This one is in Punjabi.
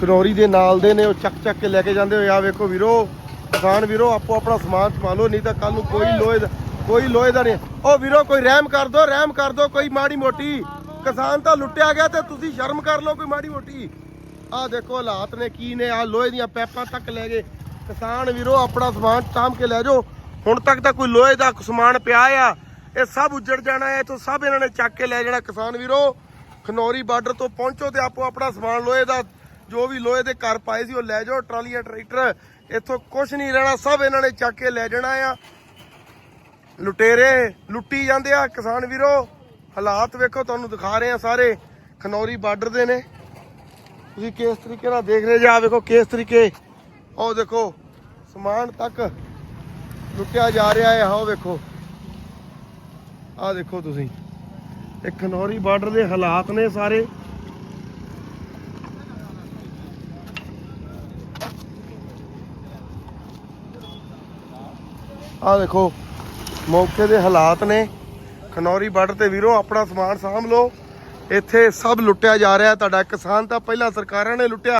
ਖਨੌਰੀ ਦੇ ਨਾਲ ਦੇ ਨੇ ਉਹ ਚੱਕ ਚੱਕ ਕੇ ਲੈ ਕੇ ਜਾਂਦੇ ਹੋਏ ਆ ਵੇਖੋ ਵੀਰੋ ਕਿਸਾਨ ਵੀਰੋ ਆਪੋ ਆਪਣਾ ਸਮਾਨ ਸੰਭਾਲੋ ਨਹੀਂ ਤਾਂ ਕੱਲ ਨੂੰ ਕੋਈ ਲੋਹੇ ਦਾ ਕੋਈ ਲੋਹੇ ਦਾ ਨਹੀਂ। ਉਹ ਵੀਰੋ ਕੋਈ ਰਹਿਮ ਕਰ ਦੋ ਰਹਿਮ ਕਰ ਦੋ ਕੋਈ ਮਾੜੀ ਮੋਟੀ। ਕਿਸਾਨ ਤਾਂ ਲੁੱਟਿਆ ਗਿਆ ਤੇ ਤੁਸੀਂ ਸ਼ਰਮ ਕਰ ਲਓ ਕੋਈ ਮਾੜੀ ਮੋਟੀ। ਆਹ ਦੇਖੋ ਹਾਲਾਤ ਨੇ ਕੀ ਨੇ ਆ ਲੋਹੇ ਦੀਆਂ ਪੈਪਾਂ ਤੱਕ ਲੈ ਗਏ। ਕਿਸਾਨ ਵੀਰੋ ਆਪਣਾ ਸਮਾਨ ਸਾਂਭ ਕੇ ਲੈ ਜਾਓ। ਹੁਣ ਤੱਕ ਤਾਂ ਕੋਈ ਲੋਹੇ ਦਾ ਸਮਾਨ ਪਿਆ ਆ ਇਹ ਸਭ ਉੱਜੜ ਜਾਣਾ ਹੈ ਤੋਂ ਸਭ ਇਹਨਾਂ ਨੇ ਚੱਕ ਕੇ ਲੈ ਜਾਣਾ ਕਿਸਾਨ ਵੀਰੋ। ਖਨੌਰੀ ਬਾਰਡਰ ਤੋਂ ਪਹੁੰਚੋ ਤੇ ਆਪੋ ਆਪਣਾ ਸਮਾਨ ਲੋਹੇ ਦਾ, ਜੋ ਵੀ ਲੋਹੇ ਦੇ ਘਰ ਪਾਏ ਸੀ ਉਹ ਲੈ ਜਾਓ, ਟਰਾਲੀਆਂ, ਟਰੈਕਟਰ, ਇੱਥੋਂ ਕੁਝ ਨਹੀਂ ਰਹਿਣਾ, ਸਭ ਇਹਨਾਂ ਨੇ ਚੱਕ ਕੇ ਲੈ ਜਾਣਾ ਆ। ਲੁਟੇਰੇ ਲੁੱਟੀ ਜਾਂਦੇ ਆ, ਕਿਸਾਨ ਵੀਰੋ, ਹਾਲਾਤ ਵੇਖੋ, ਤੁਹਾਨੂੰ ਦਿਖਾ ਰਹੇ ਆ ਸਾਰੇ, ਖਨੌਰੀ ਬਾਰਡਰ ਦੇ ਨੇ। ਤੁਸੀਂ ਕਿਸ ਤਰੀਕੇ ਨਾਲ ਦੇਖ ਰਹੇ ਜੀ ਆ ਵੇਖੋ ਕਿਸ ਤਰੀਕੇ ਉਹ ਦੇਖੋ, ਸਮਾਨ ਤੱਕ ਲੁੱਟਿਆ ਜਾ ਰਿਹਾ ਹੈ ਆਹ ਵੇਖੋ। ਆਹ ਦੇਖੋ ਤੁਸੀਂ। ਇਹ ਖਨੌਰੀ ਬਾਰਡਰ ਦੇ ਹਾਲਾਤ ਨੇ ਸਾਰੇ। ਆਹ ਦੇਖੋ, ਮੌਕੇ ਦੇ ਹਾਲਾਤ ਨੇ। ਖਨੌਰੀ ਬਾਰਡਰ ਤੇ ਵੀਰੋ, ਆਪਣਾ ਸਮਾਨ ਸਾਂਭ ਲਓ। ਇੱਥੇ ਸਭ ਲੁੱਟਿਆ ਜਾ ਰਿਹਾ ਤੁਹਾਡਾ ਕਿਸਾਨ ਤਾਂ ਪਹਿਲਾਂ ਸਰਕਾਰਾਂ ਨੇ ਲੁੱਟਿਆ।